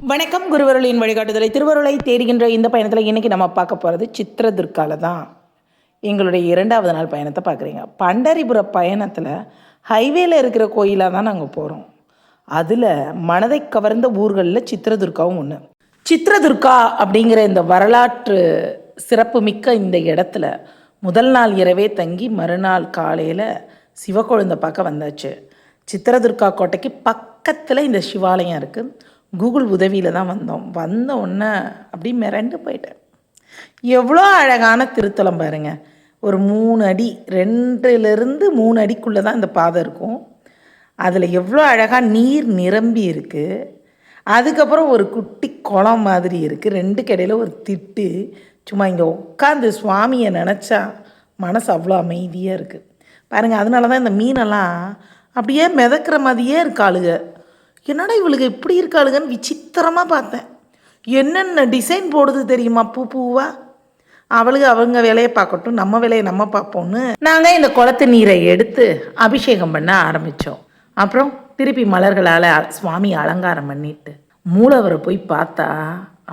வணக்கம் குருவருளின் வழிகாட்டுதலை. திருவருளை தேடுகின்ற இந்த பயணத்தில் இன்றைக்கி நம்ம பார்க்க போகிறது சித்திரதுர்கால தான். எங்களுடைய இரண்டாவது நாள் பயணத்தை பார்க்குறீங்க. பண்டரிபுர பயணத்தில் ஹைவேல இருக்கிற கோயிலாக தான் நாங்கள் போகிறோம் அதில் மனதை கவர்ந்த ஊர்களில் சித்திரதுர்காவும் ஒன்று சித்திரதுர்கா அப்படிங்கிற இந்த வரலாற்று சிறப்பு மிக்க இந்த இடத்துல முதல் நாள் இரவே தங்கி மறுநாள் காலையில் சிவக்கொழுந்தை பார்க்க வந்தாச்சு. சித்திரதுர்கா கோட்டைக்கு பக்கத்தில் இந்த சிவாலயம் இருக்குது கூகுள் உதவியில் தான் வந்தோம். வந்த உடனே அப்படி மிரண்டு போயிட்டேன். எவ்வளோ அழகான திருத்தலம் பாருங்க. ஒரு மூணு அடி ரெண்டுலேருந்து மூணு அடிக்குள்ளே தான் இந்த பாதை இருக்கும். அதில் எவ்வளோ அழகாக நீர் நிரம்பி இருக்குது அதுக்கப்புறம் ஒரு குட்டி குளம் மாதிரி இருக்குது ரெண்டு கடையில் ஒரு திட்டு. சும்மா இங்கே உட்காந்து சுவாமியை நினச்சா மனசு அவ்வளோ அமைதியாக இருக்குது பாருங்கள் அதனால தான் இந்த மீனெல்லாம் அப்படியே மிதக்கிற மாதிரியே இருக்காளுங்க என்னடா இவளுக்கு இப்படி இருக்காளுங்கன்னு விசித்திரமாக பார்த்தேன். என்னென்ன டிசைன் போடுது தெரியுமா பூ பூவா? அவளுக்கு அவங்க வேலையை பார்க்கட்டும் நம்ம வேலையை நம்ம பார்ப்போம்னு நாங்கள் இந்த குளத்து நீரை எடுத்து அபிஷேகம் பண்ண ஆரம்பித்தோம் அப்புறம் திருப்பி மலர்களால் சுவாமி அலங்காரம் பண்ணிட்டு மூலவரை போய் பார்த்தா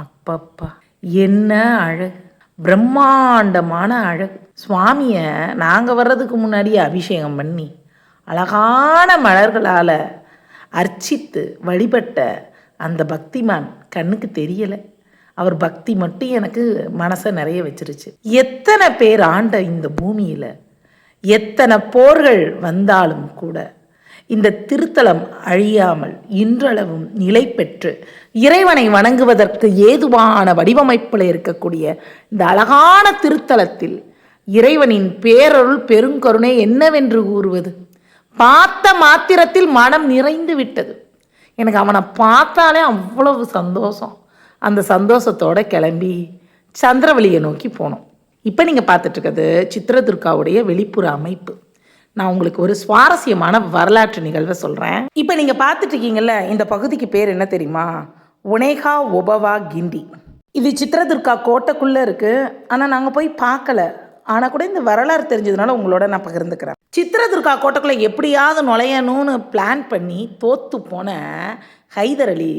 அப்பப்பா என்ன அழகு. பிரம்மாண்டமான அழகு. சுவாமியை நாங்கள் வர்றதுக்கு முன்னாடியே அபிஷேகம் பண்ணி அழகான மலர்களால் அர்ச்சித்து வழிபட்ட அந்த பக்திமான் கண்ணுக்கு தெரியலை. அவர் பக்தி மட்டும் எனக்கு மனசை நிறைய வச்சிருச்சு. எத்தனை பேர் ஆண்ட இந்த பூமியில் எத்தனை போர்கள் வந்தாலும் கூட இந்த திருத்தலம் அழியாமல் இன்றளவும் நிலை பெற்று இறைவனை வணங்குவதற்கு ஏதுவான வடிவமைப்பில் இருக்கக்கூடிய இந்த அழகான திருத்தலத்தில் இறைவனின் பேரருள் பெருங்கருணை என்னவென்று கூறுவது? பார்த்த மாத்திரத்தில் மனம் நிறைந்து விட்டது. எனக்கு அவனை பார்த்தாலே அவ்வளவு சந்தோஷம். அந்த சந்தோஷத்தோடு கிளம்பி சந்திரவழியை நோக்கி போனோம். இப்போ நீங்கள் பார்த்துட்ருக்கிறது சித்திரதுர்காவுடைய வெளிப்புற அமைப்பு. நான் உங்களுக்கு ஒரு சுவாரஸ்யமான வரலாற்று நிகழ்வை சொல்கிறேன் இப்போ நீங்கள் பார்த்துட்டு இருக்கீங்கல்ல இந்த பகுதிக்கு பேர் என்ன தெரியுமா? ஒனேகா ஒபவா கிண்டி. இது சித்திரதுர்கா கோட்டைக்குள்ளே இருக்குது ஆனால் நாங்கள் போய் பார்க்கல. ஆனால் கூட இந்த வரலாறு தெரிஞ்சதுனால உங்களோட நான் பகிர்ந்துக்கிறேன். சித்திரதுர்கா கோட்டைக்குள்ளே எப்படியாவது நுழையணும்னு பிளான் பண்ணி தோத்து போன ஹைதர் அலி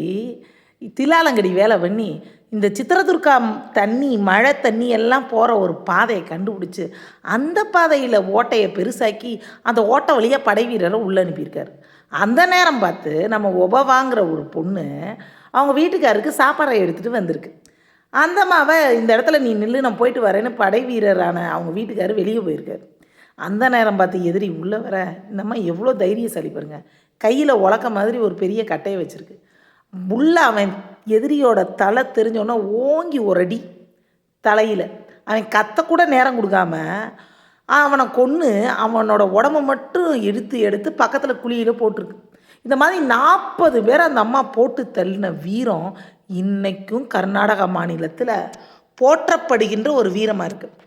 திலாலங்கடி வேலை பண்ணி இந்த சித்திரதுர்கா தண்ணி மழை தண்ணி எல்லாம் போகிற ஒரு பாதையை கண்டுபிடிச்சி அந்த பாதையில் ஓட்டையை பெருசாக்கி அந்த ஓட்டை வழியாக படை வீரரை உள்ளே அனுப்பியிருக்காரு. அந்த நேரம் பார்த்து நம்ம ஒபவாங்கிற ஒரு பொண்ணு அவங்க வீட்டுக்காருக்கு சாப்பாடை எடுத்துகிட்டு வந்திருக்கு. அந்த மாவை இந்த இடத்துல நீ நில்லு நான் போயிட்டு வரேன்னு படை வீரரான அவங்க வீட்டுக்காரர் வெளியே போயிருக்காரு. அந்த நேரம் பார்த்து எதிரி உள்ளே வர இந்தம்மா எவ்வளோ தைரியசாலி பாருங்க. கையில் உலக்க மாதிரி ஒரு பெரிய கட்டையை வச்சுருக்கு. உள்ள அவன் எதிரியோட தலை தெரிஞ்சோன்னா ஓங்கி ஒரு அடி தலையில். அவன் கத்தக்கூட நேரம் கொடுக்காம அவனை கொன்று அவனோட உடம்ப மட்டும் எடுத்து எடுத்து பக்கத்தில் குழியில் போட்டிருக்கு. இந்த மாதிரி நாற்பது பேர் அந்த அம்மா போட்டு தள்ளின வீரம் இன்னைக்கும் கர்நாடக மாநிலத்தில் போற்றப்படுகின்ற ஒரு வீரமாக இருக்குது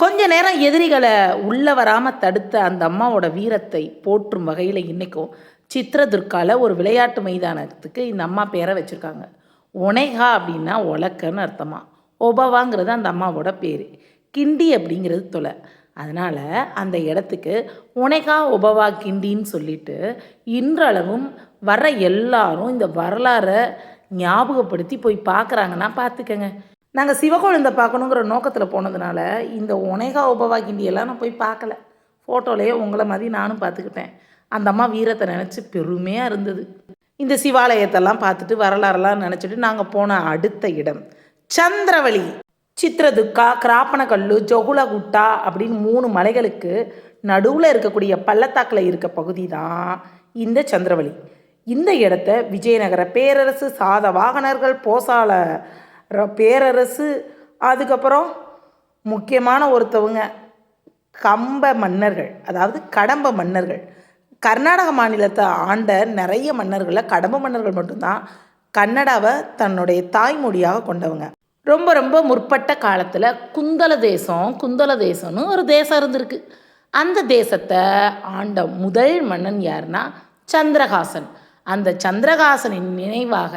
கொஞ்ச நேரம் எதிரிகளை உள்ளே வராமல் தடுத்த அந்த அம்மாவோட வீரத்தை போற்றும் வகையில் இன்றைக்கும் சித்திரதுர்காவில் ஒரு விளையாட்டு மைதானத்துக்கு இந்த அம்மா பேரை வச்சுருக்காங்க. ஒனேகா அப்படின்னா ஒலக்கன்னு அர்த்தமா. ஒபவாங்கிறது அந்த அம்மாவோட பேர். கிண்டி அப்படிங்கிறது தொலை. அதனால் அந்த இடத்துக்கு ஒனேகா ஒபவா கிண்டின்னு சொல்லிட்டு இன்றளவும் வர எல்லாரும் இந்த வரலாறை ஞாபகப்படுத்தி போய் பார்க்குறாங்கன்னா பார்த்துக்கங்க நாங்கள் சிவகொழுந்தை பார்க்கணுங்கிற நோக்கத்தில் போனதுனால இந்த ஒனேகா உபவா கிண்டியெல்லாம் நான் போய் பார்க்கல. ஃபோட்டோலேயே உங்களை மாதிரி நானும் பார்த்துக்கிட்டேன் அந்த அம்மா வீரத்தை நினச்சி பெருமையாக இருந்தது. இந்த சிவாலயத்தெல்லாம் பார்த்துட்டு வரலாறுலாம் நினச்சிட்டு நாங்கள் போன அடுத்த இடம் சந்திரவழி சித்திரதுக்கா கிராப்பனக்கல்லு ஜொகுலகுட்டா அப்படின்னு மூணு மலைகளுக்கு நடுவில் இருக்கக்கூடிய பள்ளத்தாக்கில் இருக்க பகுதி தான் இந்த சந்திரவழி இந்த இடத்த விஜயநகர பேரரசு சாத வாகனர்கள் போசால ர- பேரரசு அதுக்கப்புறம் முக்கியமான ஒருத்தவங்க கம்ப மன்னர்கள் அதாவது கடம்ப மன்னர்கள். கர்நாடக மாநிலத்தை ஆண்ட நிறைய மன்னர்களில் கடம்ப மன்னர்கள் மட்டும்தான் கன்னடாவை தன்னுடைய தாய்மொழியாக கொண்டவங்க. ரொம்ப ரொம்ப முற்பட்ட காலத்தில் குந்தல தேசம் குந்தல தேசம்னு ஒரு தேசம் இருந்திருக்கு. அந்த தேசத்தை ஆண்ட முதல் மன்னன் யாருன்னா சந்திரகாசன் அந்த சந்திரகாசனின் நினைவாக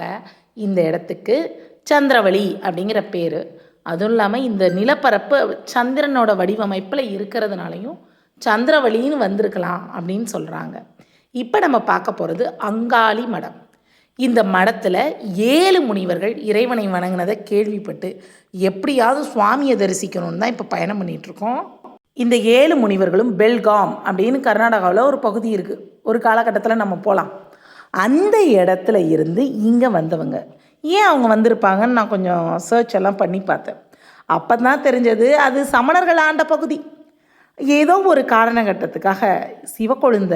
இந்த இடத்துக்கு சந்திரவழி அப்படிங்கிற பேர். அதுவும் இல்லாமல் இந்த நிலப்பரப்பு சந்திரனோட வடிவமைப்பில் இருக்கிறதுனாலையும் சந்திரவழின்னு வந்திருக்கலாம் அப்படின்னு சொல்கிறாங்க இப்போ நம்ம பார்க்க போகிறது அங்காளி மடம். இந்த மடத்தில் ஏழு முனிவர்கள் இறைவனை வணங்கினதை கேள்விப்பட்டு எப்படியாவது சுவாமியை தரிசிக்கணும்னு தான் இப்போ பயணம் பண்ணிகிட்ருக்கோம் இந்த ஏழு முனிவர்களும் பெல்காம் அப்படின்னு கர்நாடகாவில் ஒரு பகுதி இருக்குது ஒரு காலகட்டத்தில் நம்ம போகலாம் அந்த இடத்துல இருந்து இங்கே வந்தவங்க. ஏன் அவங்க வந்திருப்பாங்கன்னு நான் கொஞ்சம் சர்ச் எல்லாம் பண்ணி பார்த்தேன். அப்போ தான் தெரிஞ்சது அது சமணர்கள் ஆண்ட பகுதி. ஏதோ ஒரு காரணகட்டத்துக்காக சிவக்கொழுந்த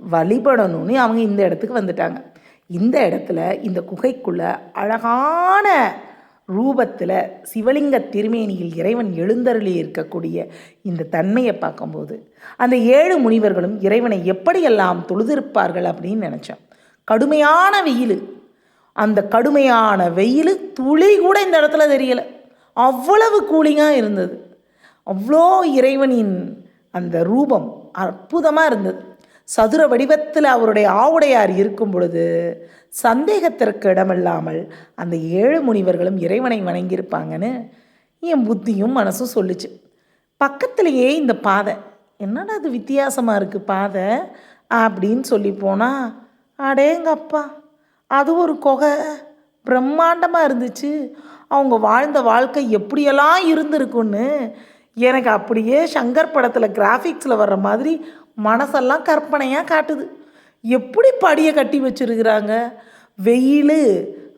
வழிபடணும்னு அவங்க இந்த இடத்துக்கு வந்துட்டாங்க. இந்த இடத்துல இந்த குகைக்குள்ள அழகான ரூபத்தில் சிவலிங்க திருமேனியில் இறைவன் எழுந்தருளி இருக்கக்கூடிய இந்த தன்மையை பார்க்கும்போது அந்த ஏழு முனிவர்களும் இறைவனை எப்படியெல்லாம் தொழுதிருப்பார்கள் அப்படின்னு நினச்சேன். கடுமையான வெயில். அந்த கடுமையான வெயில் துளி கூட இந்த இடத்துல தெரியலை. அவ்வளவு கூலிங்காக இருந்தது. அவ்வளோ இறைவனின் அந்த ரூபம் அற்புதமாக இருந்தது. சதுர வடிவத்தில் அவருடைய ஆவுடையார் இருக்கும் பொழுது சந்தேகத்திற்கு இடமில்லாமல் அந்த ஏழு முனிவர்களும் இறைவனை வணங்கியிருப்பாங்கன்னு என் புத்தியும் மனசும் சொல்லுச்சு. பக்கத்துலேயே இந்த பாதை. என்னடா அது வித்தியாசமாக இருக்குது பாதை அப்படின்னு சொல்லி போனால் அடேங்கப்பா அது ஒரு குகை. பிரம்மாண்டமாக இருந்துச்சு. அவங்க வாழ்ந்த வாழ்க்கை எப்படியெல்லாம் இருந்திருக்குன்னு எனக்கு அப்படியே சங்கர் படத்தில் கிராஃபிக்ஸில் வர்ற மாதிரி மனசெல்லாம் கற்பனையாக காட்டுது. எப்படி படியை கட்டி வச்சுருக்குறாங்க? வெயில்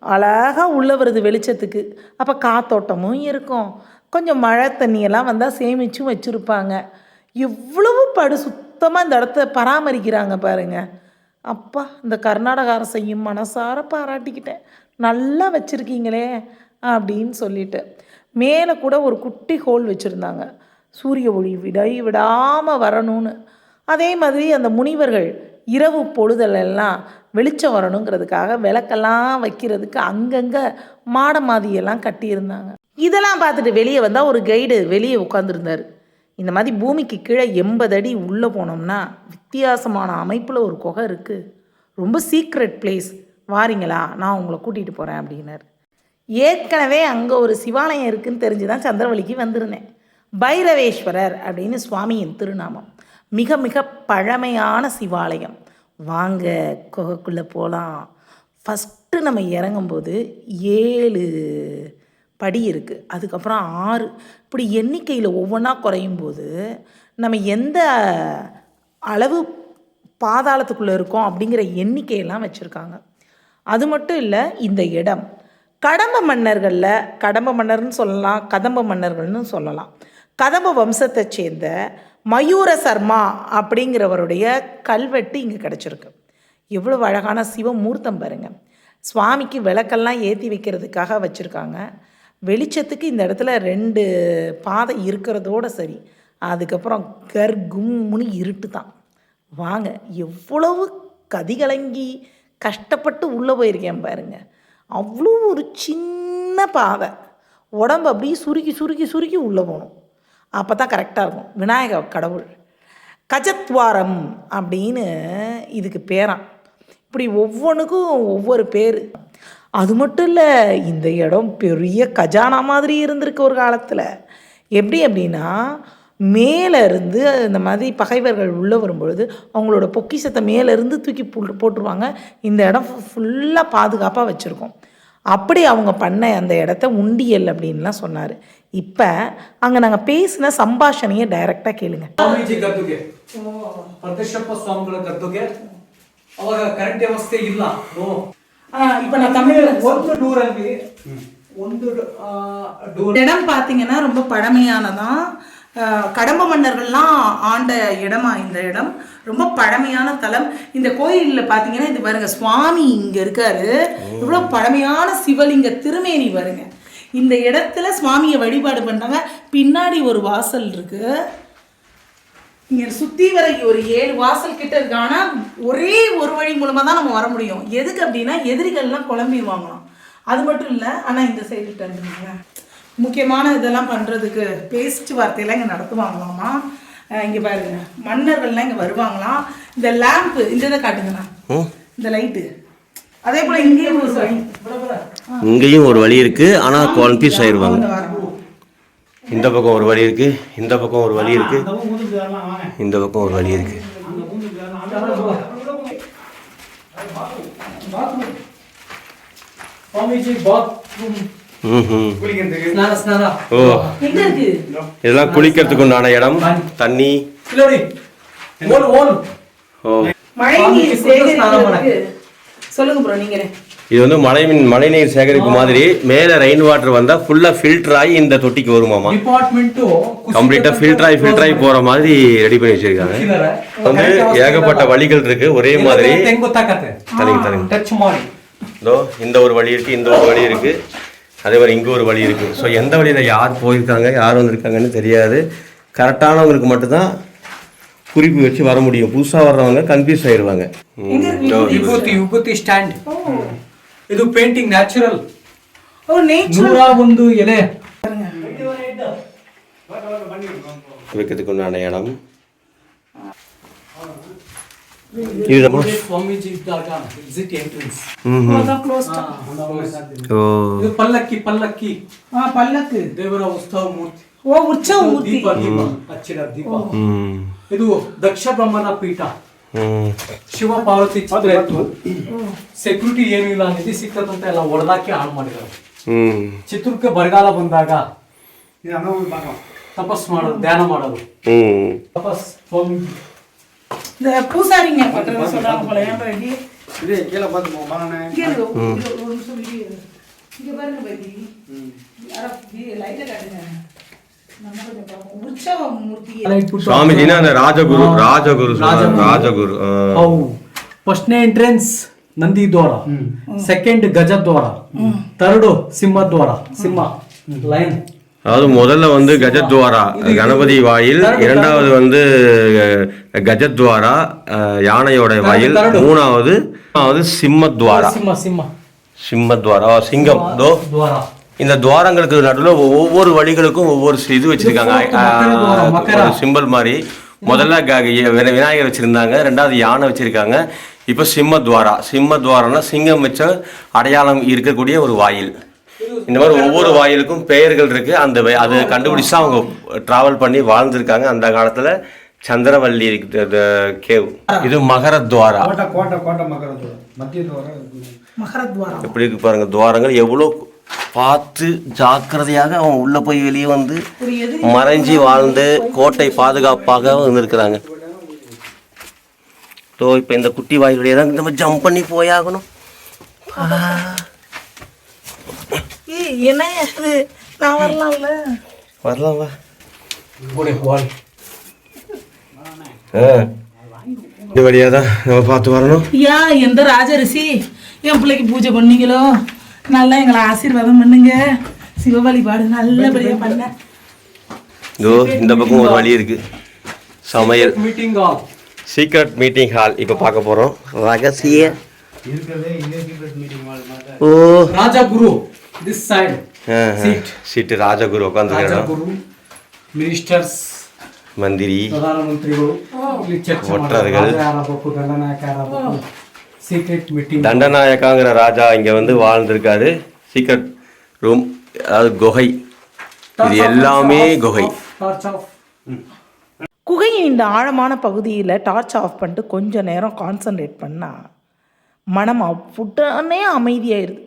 அழகாக உள்ளே வருது வெளிச்சத்துக்கு. அப்போ காத்தோட்டமும் இருக்கும். கொஞ்சம் மழை தண்ணியெல்லாம் வந்தால் சேமிச்சும் வச்சுருப்பாங்க. இவ்வளவு படு சுத்தமாக இந்த இடத்த பராமரிக்கிறாங்க பாருங்கள் அப்பா இந்த கர்நாடக அரசையும் மனசார பாராட்டிக்கிட்டேன். நல்லா வச்சுருக்கீங்களே அப்படின்னு சொல்லிட்டு. மேலே கூட ஒரு குட்டி ஹோல் வச்சுருந்தாங்க. சூரிய ஒளி விடை விடாமல் வரணும்னு. அதே மாதிரி அந்த முனிவர்கள் இரவு பொழுதலெல்லாம் வெளிச்சம் வரணுங்கிறதுக்காக விளக்கெல்லாம் வைக்கிறதுக்கு அங்கங்கே மாட மாதிரியெல்லாம் கட்டியிருந்தாங்க. இதெல்லாம் பார்த்துட்டு வெளியே வந்தால் ஒரு கைடு வெளியே உட்காந்துருந்தார் இந்த மாதிரி பூமிக்கு கீழே எண்பது அடி உள்ளே போனோம்னா வித்தியாசமான அமைப்பில் ஒரு குகை இருக்குது ரொம்ப சீக்ரெட் பிளேஸ் வாரிங்களா? நான் உங்களை கூட்டிகிட்டு போகிறேன் அப்படின்னாரு. ஏற்கனவே அங்கே ஒரு சிவாலயம் இருக்குதுன்னு தெரிஞ்சு தான் சந்திரவழிக்கு வந்திருந்தேன். பைரவேஸ்வரர் அப்படின்னு சுவாமியின் திருநாமம். மிக மிக பழமையான சிவாலயம். வாங்க குகைக்குள்ளே போகலாம் ஃபஸ்ட்டு நம்ம இறங்கும்போது ஏழு படி இருக்குது அதுக்கப்புறம் ஆறு. இப்படி எண்ணிக்கையில் ஒவ்வொன்றா குறையும் போது நம்ம எந்த அளவு பாதாளத்துக்குள்ளே இருக்கோம் அப்படிங்கிற எண்ணிக்கையெல்லாம் வச்சுருக்காங்க. அது மட்டும் இல்லை இந்த இடம். கடம்ப மன்னர்களில் கடம்ப மன்னர்னு சொல்லலாம் கதம்ப மன்னர்கள்னு சொல்லலாம். கதம்ப வம்சத்தை சேர்ந்த மயூர சர்மா அப்படிங்கிறவருடைய கல்வெட்டு இங்கே கிடச்சிருக்கு. எவ்வளோ அழகான சிவமூர்த்தம் பாருங்கள் சுவாமிக்கு விளக்கெல்லாம் ஏற்றி வைக்கிறதுக்காக வச்சுருக்காங்க. வெளிச்சத்துக்கு இந்த இடத்துல ரெண்டு பாதை இருக்கிறதோட சரி. அதுக்கப்புறம் கர்கும்னு இருட்டு தான். வாங்க எவ்வளவு கதிகலங்கி கஷ்டப்பட்டு உள்ளே போயிருக்கேன் பாருங்க. அவ்வளோ ஒரு சின்ன பாதை. உடம்பு அப்படியே சுருக்கி சுருக்கி சுருக்கி உள்ளே போகணும். அப்போ தான் கரெக்டாக இருக்கும். விநாயக கடவுள். கஜத்வாரம் அப்படின்னு இதுக்கு பேரான் இப்படி ஒவ்வொன்றுக்கும் ஒவ்வொரு பேர். அது மட்டும் இல்லை இந்த இடம் பெரிய கஜானா மாதிரி இருந்திருக்கு ஒரு காலத்தில் எப்படி அப்படின்னா மேலே இருந்து இந்த மாதிரி பகைவர்கள் உள்ளே வரும்பொழுது அவங்களோட பொக்கிஷத்தை மேலே இருந்து தூக்கி புல் போட்டுருவாங்க இந்த இடம் ஃபுல்லாக பாதுகாப்பாக வச்சுருக்கோம் அப்படி அவங்க பண்ண அந்த இடத்த உண்டியல் அப்படின்லாம் சொன்னார் இப்போ அங்கே நாங்கள் பேசின சம்பாஷணையை டைரெக்டாக கேளுங்க ಸ್ವಾಮೀಜಿ ಗದ್ದುಗೆ ಪ್ರತಿಷ್ಠಪ್ಪ ಸ್ವಾಮಿಗಳ ಗದ್ದುಗೆ ಅವಾಗ ಕರೆಂಟ್ ವ್ಯವಸ್ಥೆ ಇಲ್ಲ ಹ್ಮ್. இப்போ நான் தமிழ் ஒன்று டூர் அன்பி. ஒன்று இடம் பார்த்தீங்கன்னா ரொம்ப பழமையானதான். கடம்ப மன்னர்கள்லாம் ஆண்ட இடமா இந்த இடம். ரொம்ப பழமையான தலம். இந்த கோயிலில் பார்த்தீங்கன்னா இது பாருங்க சுவாமி இங்கே இருக்காரு. இவ்வளோ பழமையான சிவலிங்க திருமேனி வருங்க இந்த இடத்துல சுவாமியை வழிபாடு பண்ணாங்க பின்னாடி ஒரு வாசல் இருக்குது இங்கே சுற்றி வர ஒரு ஏழு வாசல் கிட்ட இருக்கு ஆனால் ஒரே ஒரு வழி மூலமாக தான் நம்ம வர முடியும் எதுக்கு அப்படின்னா எதிரிகள்லாம் குழம்பிடுவாங்களாம் அது மட்டும் இல்லை ஆனால் இந்த சைடு இருந்துங்க முக்கியமான இதெல்லாம் பண்ணுறதுக்கு பேஸ்ட் வார்த்தையெல்லாம் இங்கே நடத்துவாங்களாமா இங்கே பாருங்க மன்னர்கள்லாம் இங்கே வருவாங்களாம் இந்த லேம்ப்பு இந்த இதை காட்டுங்கண்ணா இந்த லைட்டு அதே போல் இங்கேயும் ஒரு வழி இங்கேயும் ஒரு வழி இருக்கு ஆனா கன்ஃபியூஸ் ஆயிருவாங்க இந்த பக்கம் ஒரு வழி இருக்கு இந்த பக்கம் ஒரு வழி இருக்கு. இந்த பக்கம் ஒரு வழி இருக்குது ஓ. இதெல்லாம் குளிக்கிறதுக்கு உண்டான இடம் தண்ணி. ஓ. சொல்லுங்க ப்ரோ நீங்களே. இது வந்து மழை மழை நீர் சேகரிப்பு மாதிரி மேல ரெயின் வாட்டர் வந்தா ஃபுல்லா ஃபில்டர் ஆகி இந்த தொட்டிக்கு வருமாமா? கம்ப்ளீட்டா ஃபில்டர் ஆகி ஃபில்டர் ஆகி போற மாதிரி ரெடி பண்ணி வச்சிருக்காங்க. வந்து ஏகப்பட்ட வழிகள் இருக்கு ஒரே மாதிரி. தலைங்க தலைங்க இதோ இந்த ஒரு வழி இருக்கு இந்த ஒரு வழி இருக்கு. அதே மாதிரி இங்கே ஒரு வழி இருக்குது ஸோ எந்த வழியில் யார் போயிருக்காங்க யார் வந்திருக்காங்கன்னு தெரியாது. கரெக்டானவங்களுக்கு மட்டும்தான் குறிப்பு வச்சு வர முடியும். புதுசாக வர்றவங்க கன்ஃபியூஸ் ஆயிடுவாங்க விபூதி ಇದು ಪೇಂಟಿಂಗ್ ನ್ಯಾಚುರಲ್ ನೂರ ಒಂದು ಎಲೆ. ಹಣಯಣಂ ಪಲ್ಲಕ್ಕಿ ಪಲ್ಲಕ್ಕಿ. ಪಲ್ಲಕ್ಕಿ. ದೇವರ ಉತ್ಸವ ಮೂರ್ತಿ. ಓ ಉತ್ಸವ ಮೂರ್ತಿ. ದೀಪ ದೀಪ ಹಚ್ಚಿದ ದೀಪ. ಇದು ದಕ್ಷ ಬ್ರಹ್ಮನ ಪೀಠ. ಶಿವ ಪಾರ್ವತಿ ಚಿತ್ರ ಇತ್ತು ಸೆಕ್ಯೂರಿಟಿ ಏನು ಇಲ್ಲ ನಿಧಿ ಸಿಕ್ತದಂತ ಎಲ್ಲ ಹೊಡೆದಾಕಿ ಹಾಳು ಮಾಡಿದ್ದಾರೆ ம் ಚಿತ್ರಕ್ಕೆ ಬರಗಾಲ ಬಂದಾಗ ತಪಸ್ ಮಾಡೋದು ಧ್ಯಾನ ಮಾಡೋದು ம் ತಪಸ್ ಸ್ವಾಮಿ இந்த பூசாரிங்க பண்றது சொல்றாங்க போல ஏன் பாட்டி இங்க இருக்கு, ஒரு ஒரு நிமிஷம் வெளியே இரு. இங்க பாருங்க பாட்டி யாரோ லைட்ல காட்டுங்க நம்ம கொஞ்சம் பார்ப்போம். உற்சவ மூர்த்தி சுவாமிஜினா அந்த ராஜகுரு ராஜகுரு சொல்றாரு, ರಾಜಗುರು. ராஜகுரு ஆ. ಅವು ಫಸ್ಟ್ನೇ ಎಂಟ್ರೆನ್ಸ್ ನಂದಿ ದ್ವಾರ ಸೆಕೆಂಡ್ ಗಜದ್ವಾರ ಥರ್ಡ್ ಸಿಂಹದ್ವಾರ ಸಿಂಹ ಲೈನ್ அதாவது முதல்ல வந்து கஜத்வாரா கணபதி வாயில் இரண்டாவது வந்து அஹ், கஜத்வாரா அஹ், யானையோட வாயில் கரடு. மூணாவது மூணாவது சிம்மத்வாரா ಸಿಂಹ ಸಿಂಹ சிம்மத்வாரா ஓ, சிங்கம் தோ ದ್ವಾರ இந்த துவாரங்களுக்கு நடுவில் ஒவ்வொரு வழிகளுக்கும் ஒவ்வொரு இது வச்சுருக்காங்க. சிம்பிள் மாதிரி. முதல்ல விநாயகர் வச்சுருந்தாங்க. ரெண்டாவது யானை வச்சுருக்காங்க. இப்போ சிம்ம துவாரா. சிம்ம துவாரம்னா சிங்கம் வச்ச அடையாளம் இருக்கக்கூடிய ஒரு வாயில். இந்த மாதிரி ஒவ்வொரு வாயிலுக்கும் பெயர்கள் இருக்குது அந்த அது கண்டுபிடிச்சு அவங்க ட்ராவல் பண்ணி வாழ்ந்துருக்காங்க. அந்த காலத்தில் சந்திரவல்லி கேவ். இது மகரத்வாரா எப்படி இருக்கு பாருங்க. துவாரங்கள் எவ்வளோ பார்த்து ஜாக்கிரதையாக அவன் உள்ள போய் வெளியே வந்து மறைஞ்சி வாழ்ந்து கோட்டை பாதுகாப்பாக இருந்திருக்கிறாங்க ஸோ இப்போ இந்த குட்டி வாய்களுடைய தான் நம்ம ஜம்ப் பண்ணி போயாகணும் வரலாம் வா. இந்த வழியாக நம்ம பார்த்து வரணும். யா எந்த ராஜரிசி? என் பிள்ளைக்கு பூஜை பண்ணீங்களோ? நல்லா எங்களை ஆசீர்வாதம் பண்ணுங்க. சிவ வழிபாடு நல்லபடியாக பண்ண. இதோ இந்த பக்கம் ஒரு வழி இருக்கு. சமையல். Meeting hall secret meeting hall இப்போ பார்க்க போகிறோம் ரகசிய. ஓ. ராஜா குரு திஸ் சைடு சீட் சீட் ராஜா குரு உட்காந்துருக்கோம் மினிஸ்டர்ஸ் மந்திரி. பிரதான மந்திரிகள் ஒற்றர்கள். சீக்ரெட் மீட்டிங் தண்டநாயக்காங்கிற ராஜா இங்கே வந்து வாழ்ந்துருக்காரு. சீக்ரெட் ரூம் அதாவது குகை. இது எல்லாமே குகை. குகையின் இந்த ஆழமான பகுதியில் டார்ச் ஆஃப் பண்ணிட்டு கொஞ்சம் நேரம் கான்சன்ட்ரேட் பண்ணால் மனம் அவ்வுடனே அமைதியாயிருது.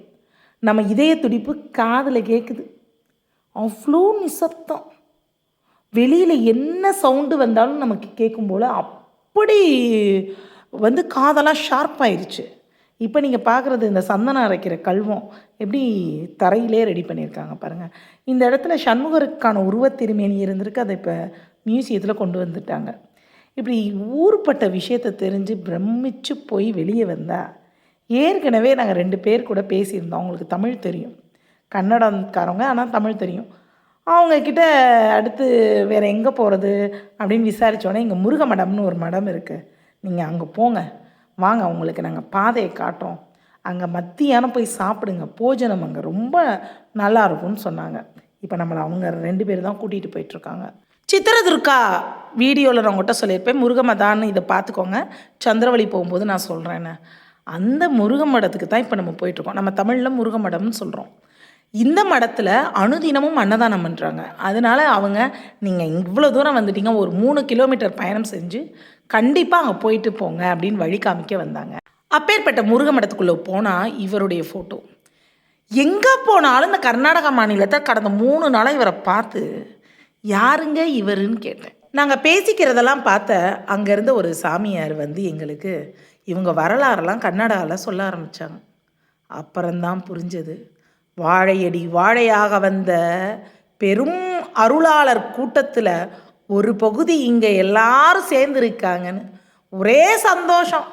நம்ம இதய துடிப்பு காதில் கேட்குது அவ்வளோ நிசப்தம். வெளியில் என்ன சவுண்டு வந்தாலும் நமக்கு கேட்கும் போல் அப்படி வந்து காதெல்லாம் ஷார்ப்பாயிருச்சு இப்போ நீங்கள் பார்க்குறது இந்த சந்தனம் அரைக்கிற கல்வம் எப்படி தரையிலே ரெடி பண்ணியிருக்காங்க பாருங்கள் இந்த இடத்துல சண்முகருக்கான உருவத்திருமேனி இருந்திருக்கு. அதை இப்போ மியூசியத்தில் கொண்டு வந்துட்டாங்க. இப்படி ஊர்பட்ட விஷயத்தை தெரிஞ்சு பிரமிச்சு போய் வெளியே வந்தா ஏற்கனவே நாங்கள் ரெண்டு பேர் கூட பேசியிருந்தோம். அவங்களுக்கு தமிழ் தெரியும். கன்னடம்காரவங்க ஆனால் தமிழ் தெரியும். அவங்கக்கிட்ட அடுத்து வேறு எங்கே போகிறது அப்படின்னு விசாரித்தோன்னே இங்கே முருக மடம்னு ஒரு மடம் இருக்குது நீங்கள் அங்கே போங்க. வாங்க உங்களுக்கு நாங்கள் பாதையை காட்டுறோம். அங்கே மத்தியானம் போய் சாப்பிடுங்க. போஜனம் அங்கே ரொம்ப நல்லா இருக்கும்னு சொன்னாங்க. இப்போ நம்மளை அவங்க ரெண்டு பேர் தான் கூட்டிகிட்டு போயிட்டுருக்காங்க. சித்திரதுர்கா வீடியோவில் நான் உங்கள்கிட்ட சொல்லியிருப்பேன். முருகமதான்னு இதை பார்த்துக்கோங்க. சந்திரவழி போகும்போது நான் சொல்கிறேன்னு அந்த முருக மடத்துக்கு தான் இப்போ நம்ம போயிட்டுருக்கோம். நம்ம தமிழில் முருக மடம்னு சொல்கிறோம் இந்த மடத்தில் அனுதினமும் அன்னதானம் பண்ணுறாங்க அதனால அவங்க நீங்கள் இவ்வளோ தூரம் வந்துட்டீங்க. ஒரு மூணு கிலோமீட்டர் பயணம் செஞ்சு கண்டிப்பாக அங்கே போயிட்டு போங்க அப்படின்னு வழி காமிக்க வந்தாங்க. அப்பேற்பட்ட முருக மடத்துக்குள்ளே போனால் இவருடைய ஃபோட்டோ எங்கே போனாலும் இந்த கர்நாடகா மாநிலத்தை கடந்த மூணு நாளாக இவரை பார்த்து யாருங்க இவருன்னு கேட்டேன். நாங்கள் பேசிக்கிறதெல்லாம் பார்த்த அங்கேருந்து ஒரு சாமியார் வந்து எங்களுக்கு இவங்க வரலாறெல்லாம் கர்நாடகாவில் சொல்ல ஆரம்பித்தாங்க அப்புறம்தான் புரிஞ்சது. வாழையடி வாழையாக வந்த பெரும் அருளாளர் கூட்டத்தில் ஒரு பகுதி இங்கே எல்லாரும் சேர்ந்துருக்காங்கன்னு ஒரே சந்தோஷம்.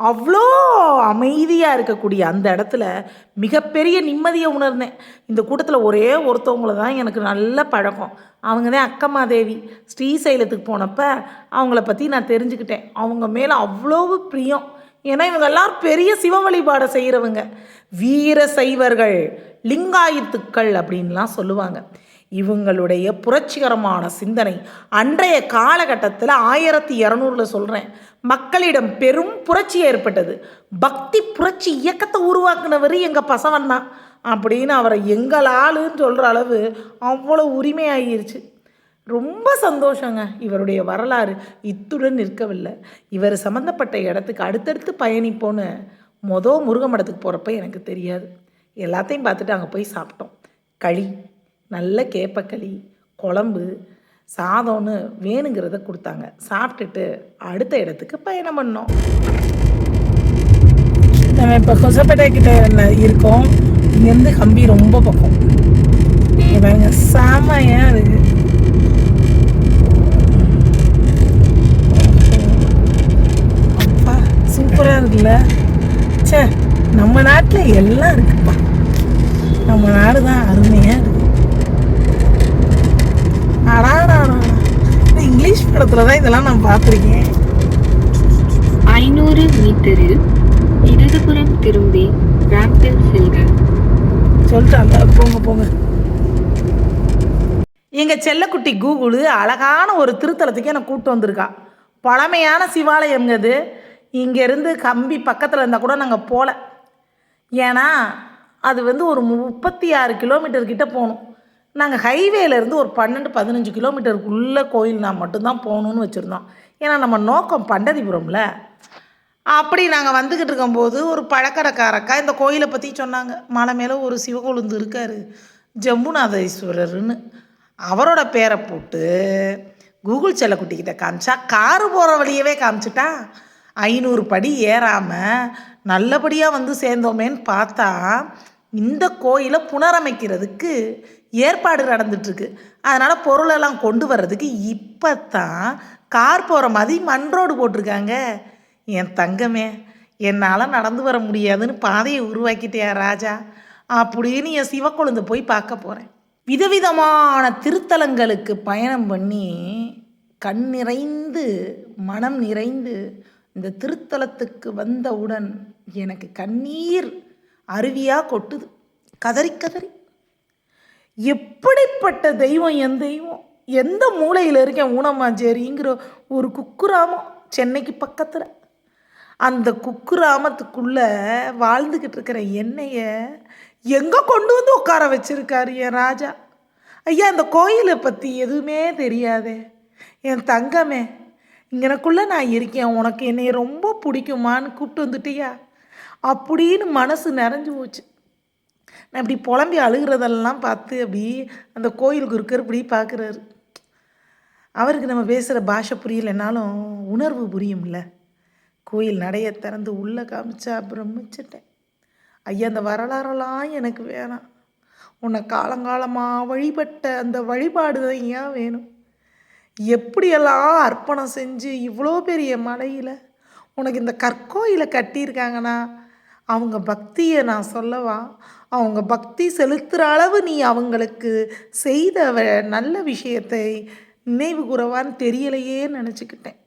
அவ்வளோ அமைதியாக இருக்கக்கூடிய அந்த இடத்துல மிகப்பெரிய நிம்மதியை உணர்ந்தேன். இந்த கூட்டத்தில் ஒரே ஒருத்தவங்கள தான் எனக்கு நல்ல பழக்கம். அவங்க தான் அக்கம்மாதேவி ஸ்ரீசைலத்துக்கு போனப்ப அவங்கள பற்றி நான் தெரிஞ்சுக்கிட்டேன். அவங்க மேலே அவ்வளோ பிரியம். ஏன்னா இவங்க எல்லாரும் பெரிய சிவ வழிபாடை செய்கிறவங்க வீர சைவர்கள் லிங்காயத்துக்கள் அப்படின்லாம் சொல்லுவாங்க. இவங்களுடைய புரட்சிகரமான சிந்தனை அன்றைய காலகட்டத்தில் ஆயிரத்தி இரநூறில் சொல்கிறேன் மக்களிடம் பெரும் புரட்சி ஏற்பட்டது. பக்தி புரட்சி இயக்கத்தை உருவாக்குனவர் எங்கள் பசவன் தான் அப்படின்னு அவரை எங்கள் ஆளுன்னு சொல்கிற அளவு அவ்வளோ உரிமையாகிருச்சு ரொம்ப சந்தோஷங்க இவருடைய வரலாறு. இத்துடன் நிற்கவில்லை. இவர் சம்மந்தப்பட்ட இடத்துக்கு அடுத்தடுத்து பயணிப்போன்னு மொதல் முருகன் மடத்துக்கு போகிறப்ப எனக்கு தெரியாது. எல்லாத்தையும் பார்த்துட்டு அங்கே போய் சாப்பிட்டோம். களி. நல்ல கேப்பக்களி குழம்பு சாதம்னு வேணுங்கிறத கொடுத்தாங்க. சாப்பிட்டுட்டு அடுத்த இடத்துக்கு பயணம் பண்ணோம். நம்ம இப்போ கொசப்பேட்டை கிட்ட இருக்கோம். இங்கேருந்து கம்பி ரொம்ப பக்கம். பாருங்க செமையாக இருக்கு. அப்பா சூப்பராக இருக்குல்ல. ச்சே நம்ம நாட்டில் எல்லாம் இருக்குப்பா. நம்ம நாடு தான் அருமையாக இருக்கு. இங்கிலீஷ் படத்தில் தான் இதெல்லாம் நான் பார்த்துருக்கேன். ஐநூறு மீட்டரில் இடதுபுறம் திரும்பி ராம்பில் செல்க. சொல்லிட்டாங்க. போங்க போங்க. எங்கள் செல்லக்குட்டி கூகுள் அழகான ஒரு திருத்தலத்துக்கு என்னை கூப்பிட்டு வந்திருக்கா. பழமையான சிவாலயம்ங்க இது இங்கேருந்து கம்பி பக்கத்தில் இருந்தால் கூட நாங்கள் போகல ஏன்னா அது வந்து ஒரு முப்பத்தி ஆறு கிலோமீட்டர் கிட்ட போகணும். நாங்கள் ஹைவேலேருந்து ஒரு பன்னெண்டு பதினஞ்சு கிலோமீட்டருக்குள்ளே கோயில்னா மட்டும்தான் போகணுன்னு வச்சுருந்தோம். ஏன்னா நம்ம நோக்கம் பண்டதிபுரம்ல. அப்படி நாங்கள் வந்துக்கிட்டு இருக்கும்போது ஒரு பழக்கடைக்காரக்கா இந்த கோயிலை பற்றி சொன்னாங்க. மலை மேலே ஒரு சிவகொழுந்து இருக்கார் ஜம்புநாதீஸ்வரர்னு. அவரோட பேரை போட்டு கூகுள் செல்லக்குட்டிக்கிட்ட காமிச்சா காரு போகிற வழியவே காமிச்சிட்டா. ஐநூறு படி ஏறாமல் நல்லபடியாக வந்து சேர்ந்தோமேன்னு பார்த்தா இந்த கோயிலை புனரமைக்கிறதுக்கு ஏற்பாடு நடந்துட்டுருக்கு. அதனால் பொருளெல்லாம் கொண்டு வர்றதுக்கு இப்போ தான் கார் போகிற மாதிரி மண் ரோடு போட்டிருக்காங்க. என் தங்கமே என்னால் நடந்து வர முடியாதுன்னு பாதையை உருவாக்கிட்டேன் ராஜா? அப்படின்னு என் சிவக்கொழுந்து போய் பார்க்க போகிறேன் விதவிதமான திருத்தலங்களுக்கு பயணம் பண்ணி கண் நிறைந்து மனம் நிறைந்து இந்த திருத்தலத்துக்கு வந்தவுடன் எனக்கு கண்ணீர் அருவியாக கொட்டுது. கதறி கதறி. எப்படிப்பட்ட தெய்வம் என் தெய்வம்? எந்த மூலையில் இருக்கேன்? ஊனமாஞ்சேரிங்கிற ஒரு குக்குராமம் சென்னைக்கு பக்கத்தில். அந்த குக்குராமத்துக்குள்ளே வாழ்ந்துக்கிட்டு இருக்கிற என்னைய எங்கே கொண்டு வந்து உட்கார வச்சுருக்காரு என் ராஜா? ஐயா அந்த கோயிலை பற்றி எதுவுமே தெரியாதே. என் தங்கமே இங்கனக்குள்ளே நான் இருக்கேன். உனக்கு என்னை ரொம்ப பிடிக்குமான்னு கூப்பிட்டு வந்துட்டியா? அப்படின்னு மனசு நிறைஞ்சு போச்சு. நான் இப்படி புலம்பி அழுகிறதெல்லாம் பார்த்து அப்படி அந்த கோயிலுக்கு இருக்கிற இப்படி பார்க்குறாரு. அவருக்கு நம்ம பேசுகிற பாஷை புரியலைனாலும் உணர்வு புரியும்ல. கோயில் நடைய திறந்து உள்ளே காமிச்சா பிரமிச்சிட்டேன் ஐயா அந்த வரலாறெல்லாம் எனக்கு வேணாம். உன்னை காலங்காலமாக வழிபட்ட அந்த வழிபாடு தான் ஏன் வேணும்? எப்படியெல்லாம் அர்ப்பணம் செஞ்சு இவ்வளோ பெரிய மலையில் உனக்கு இந்த கற்கோயிலை கட்டியிருக்காங்கன்னா அவங்க பக்தியை நான் சொல்லவா? அவங்க பக்தி செலுத்துகிற அளவு நீ அவங்களுக்கு செய்த வ- நல்ல விஷயத்தை நினைவு கூறவான்னு தெரியலையே நினச்சிக்கிட்டேன்.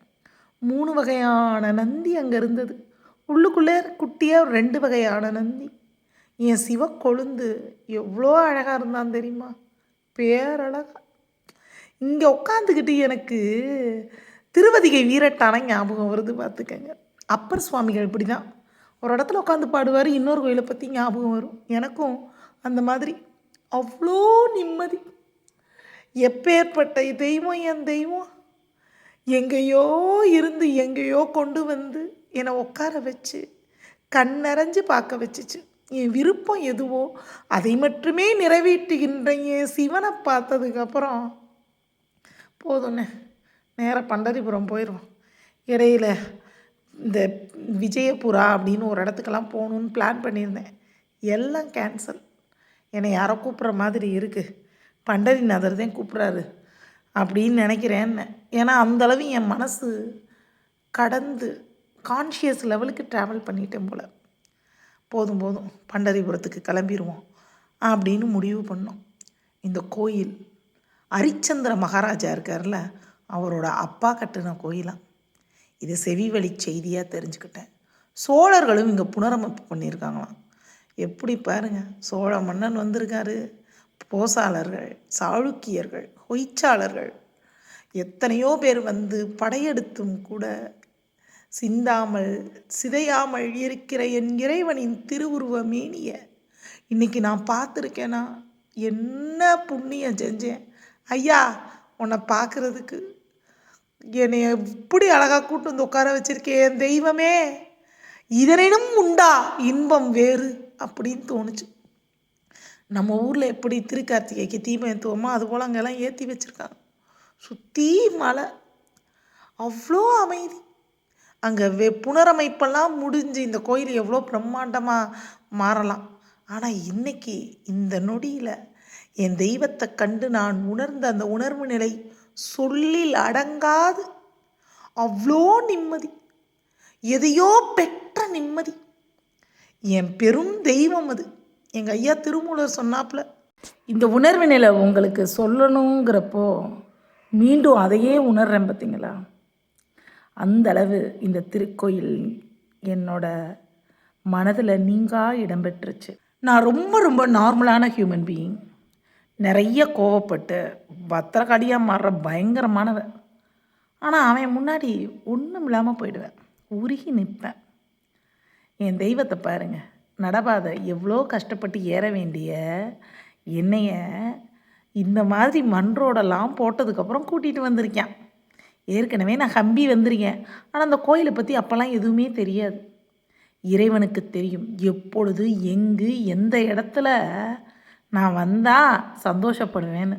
மூணு வகையான நந்தி அங்கே இருந்தது. உள்ளுக்குள்ளே குட்டியாக ரெண்டு வகையான நந்தி. என் சிவ கொழுந்து எவ்வளோ அழகாக இருந்தான் தெரியுமா? பேரழகா. இங்கே உட்காந்துக்கிட்டு எனக்கு திருவதிகை வீரட்டான ஞாபகம் வருது பார்த்துக்கங்க அப்பர் சுவாமிகள் இப்படி தான் ஒரு இடத்துல உட்காந்து பாடுவார் இன்னொரு கோயிலை பற்றி ஞாபகம் வரும். எனக்கும் அந்த மாதிரி அவ்வளோ நிம்மதி. எப்பேற்பட்ட தெய்வம் என் தெய்வம்? எங்கேயோ இருந்து எங்கேயோ கொண்டு வந்து என்னை உட்கார வச்சு கண் நிறைஞ்சு பார்க்க வச்சுச்சு. என் விருப்பம் எதுவோ அதை மட்டுமே நிறைவேற்றுகின்ற என் சிவனை பார்த்ததுக்கப்புறம் போதுண்ணே நேராக பண்டரிபுரம் போயிடும் இடையில இந்த விஜயபுரா அப்படின்னு ஒரு இடத்துக்கெல்லாம் போகணுன்னு பிளான் பண்ணியிருந்தேன். எல்லாம் கேன்சல் என்னை யாரோ கூப்பிட்ற மாதிரி இருக்குது பண்டரிநாதர் தான் கூப்பிட்றாரு அப்படின்னு நினைக்கிறேன்னு ஏன்னா அந்தளவு என் மனசு கடந்து கான்ஷியஸ் லெவலுக்கு ட்ராவல் பண்ணிட்டேன் போல். போதும் போதும். பண்டரிபுரத்துக்கு கிளம்பிடுவோம் அப்படின்னு முடிவு பண்ணோம். இந்த கோயில் ஹரிச்சந்திர மகாராஜா இருக்கார்ல அவரோட அப்பா கட்டின கோயிலாம் இது செவி வழி செய்தியாக தெரிஞ்சுக்கிட்டேன். சோழர்களும் இங்கே புனரமைப்பு பண்ணியிருக்காங்களாம். எப்படி பாருங்க சோழ மன்னன் வந்திருக்காரு. போசாளர்கள் சாளுக்கியர்கள் ஹொய்ச்சாளர்கள். எத்தனையோ பேர் வந்து படையெடுத்தும் கூட சிந்தாமல் சிதையாமல் இருக்கிற என் இறைவனின் திருவுருவ மேனிய இன்னைக்கு நான் பார்த்துருக்கேனா? என்ன புண்ணியம் செஞ்சேன். ஐயா உன்னை பார்க்குறதுக்கு என்னை எப்படி அழகாக கூட்டு வந்து உட்கார வச்சிருக்கேன் என் தெய்வமே. இதனினும் உண்டா? இன்பம் வேறு அப்படின்னு தோணுச்சு. நம்ம ஊரில் எப்படி திருக்கார்த்திகைக்கு தீபம் ஏற்றுவோமோ அதுபோல் அங்கெல்லாம் ஏற்றி வச்சுருக்காங்க. சுற்றி மலை. அவ்வளோ அமைதி. அங்கே வெ புனரமைப்பெல்லாம் முடிஞ்சு இந்த கோயில் எவ்வளோ பிரம்மாண்டமாக மாறலாம். ஆனால் இன்னைக்கு இந்த நொடியில் என் தெய்வத்தை கண்டு நான் உணர்ந்த அந்த உணர்வு நிலை சொல்லில் அடங்காது. அவ்வளோ நிம்மதி. எதையோ பெற்ற நிம்மதி. என் பெரும் தெய்வம் அது. எங்கள் ஐயா திருமூலர் சொன்னாப்புல இந்த உணர்வு நிலை உங்களுக்கு சொல்லணுங்கிறப்போ மீண்டும் அதையே உணர்றேன் பார்த்தீங்களா அந்தளவு இந்த திருக்கோயில் என்னோட மனதில் நீங்கா இடம்பெற்றுச்சு நான் ரொம்ப ரொம்ப நார்மலான ஹியூமன் பீயிங். நிறைய கோவப்பட்டு பத்திரக்காடியாக மாறுற பயங்கரமானவன் ஆனால் அவன் முன்னாடி ஒன்றும் இல்லாமல் போயிடுவேன். உருகி நிற்பேன். என் தெய்வத்தை பாருங்க. நடபாதை எவ்வளோ கஷ்டப்பட்டு ஏற வேண்டிய என்னைய இந்த மாதிரி மண் போட்டதுக்கப்புறம் கூட்டிகிட்டு வந்திருக்கேன். ஏற்கனவே நான் ஹம்பி வந்திருக்கேன். ஆனால் அந்த கோயிலை பற்றி அப்போல்லாம் எதுவுமே தெரியாது. இறைவனுக்கு தெரியும். எப்பொழுது எங்கு எந்த இடத்துல நான் வந்தால் சந்தோஷப்படுவேன்னு.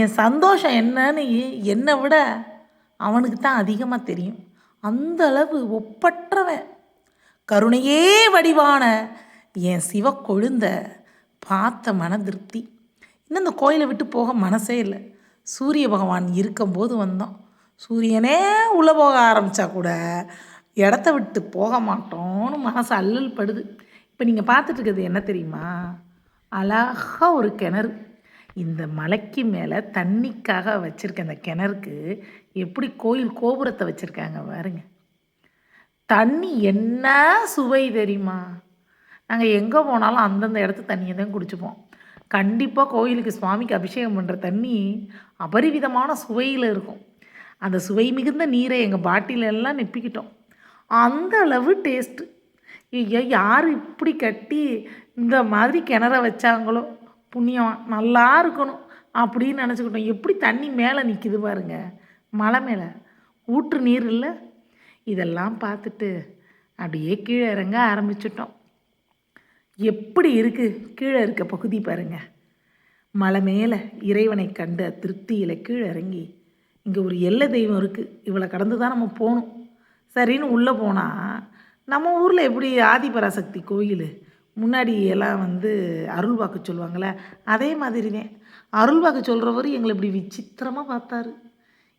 என் சந்தோஷம் என்னன்னு என்னை விட அவனுக்கு தான் அதிகமாக தெரியும். அந்த அளவு ஒப்பற்றவன். கருணையே வடிவான என் சிவ கொழுந்த பார்த்த மன திருப்தி. இன்னும் இந்த கோயிலை விட்டு போக மனசே இல்லை. சூரிய பகவான் இருக்கும்போது வந்தோம் சூரியனே உள்ளே போக ஆரம்பித்தா கூட இடத்த விட்டு போக மாட்டோம்னு மனசு அல்லல் படுது இப்போ நீங்கள் பார்த்துட்டு இருக்கிறது என்ன தெரியுமா? அழகா ஒரு கிணறு. இந்த மலைக்கு மேலே தண்ணிக்காக வச்சுருக்க அந்த கிணறுக்கு எப்படி கோயில் கோபுரத்தை வச்சுருக்காங்க பாருங்க. தண்ணி என்ன சுவை தெரியுமா? நாங்கள் எங்கே போனாலும் அந்தந்த இடத்து தண்ணியை தான் குடிச்சுப்போம். கண்டிப்பாக கோயிலுக்கு சுவாமிக்கு அபிஷேகம் பண்ணுற தண்ணி அபரிவிதமான சுவையில் இருக்கும். அந்த சுவை மிகுந்த நீரை எங்கள் பாட்டில எல்லாம் நெப்பிக்கிட்டோம் அந்த அளவு டேஸ்ட்டு ஐயா யார் இப்படி கட்டி இந்த மாதிரி கிணற வச்சாங்களோ? புண்ணியம் நல்லா இருக்கணும் அப்படின்னு நினச்சிக்கிட்டோம். எப்படி தண்ணி மேலே நிற்கிது பாருங்க. மலை மேலே. ஊற்று நீர் இல்லை. இதெல்லாம் பார்த்துட்டு அப்படியே கீழே இறங்க ஆரம்பிச்சிட்டோம். எப்படி இருக்குது கீழே இருக்க பகுதி பாருங்க. மலை மேலே இறைவனை கண்ட திருப்தியில் கீழே இறங்கி இங்கே ஒரு எல்லை தெய்வம் இருக்குது இவளை கடந்து தான் நம்ம போகணும். சரின்னு உள்ளே போனால் நம்ம ஊரில் எப்படி ஆதிபராசக்தி கோயில்? முன்னாடி எல்லாம் வந்து அருள் வாக்கு சொல்லுவாங்கள்ல அதே மாதிரி தான் அருள் வாக்கு சொல்கிறவர் எங்களை இப்படி விசித்திரமாக பார்த்தாரு.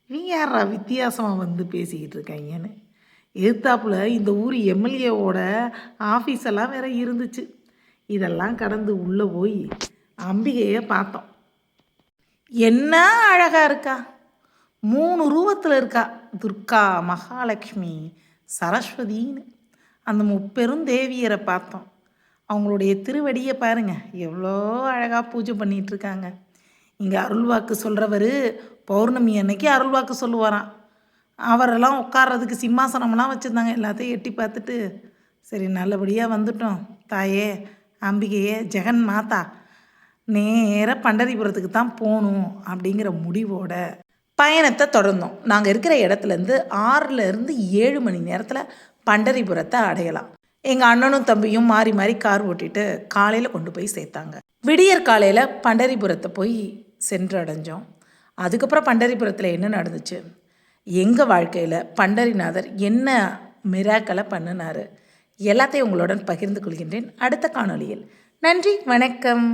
இவங்க யாரா வித்தியாசமாக வந்து பேசிக்கிட்டு இருக்காங்கன்னு? எதிர்த்தாப்புல இந்த ஊர் எம்எல்ஏவோட ஆஃபீஸ் எல்லாம் வேற இருந்துச்சு. இதெல்லாம் கடந்து உள்ளே போய் அம்பிகையை பார்த்தோம். என்ன அழகாக இருக்கா? மூணு ரூபத்தில் இருக்கா துர்கா மகாலட்சுமி சரஸ்வதின்னு. அந்த முப்பெரும் தேவியரை பார்த்தோம். அவங்களுடைய திருவடியை பாருங்க. எவ்வளோ அழகாக பூஜை பண்ணிட்டு இருக்காங்க இங்கே அருள்வாக்கு சொல்கிறவர் பௌர்ணமி அன்னைக்கு அருள்வாக்கு சொல்லுவாராம். அவரெல்லாம் உட்கார்றதுக்கு சிம்மாசனம்லாம் வச்சுருந்தாங்க. எல்லாத்தையும் எட்டி பார்த்துட்டு சரி நல்லபடியாக வந்துட்டோம். தாயே அம்பிகையே ஜெகன் மாதா நேராக பண்டரிபுரத்துக்கு தான் போகணும் அப்படிங்கிற முடிவோட பயணத்தை தொடர்ந்தோம். நாங்கள் இருக்கிற இடத்துலேருந்து ஆறுலேருந்து ஏழு மணி நேரத்தில் பண்டரிபுரத்தை அடையலாம். எங்கள் அண்ணனும் தம்பியும் மாறி மாறி கார் ஓட்டிட்டு காலையில் கொண்டு போய் சேர்த்தாங்க. விடியற் காலையில் பண்டரிபுரத்தை போய் சென்று அடைஞ்சோம் அதுக்கப்புறம் பண்டரிபுரத்தில் என்ன நடந்துச்சு? எங்கள் வாழ்க்கையில் பண்டரிநாதர் என்ன மிராக்களை பண்ணினாரு? எல்லாத்தையும் உங்களுடன் பகிர்ந்து கொள்கின்றேன். அடுத்த காணொளியில். நன்றி வணக்கம்.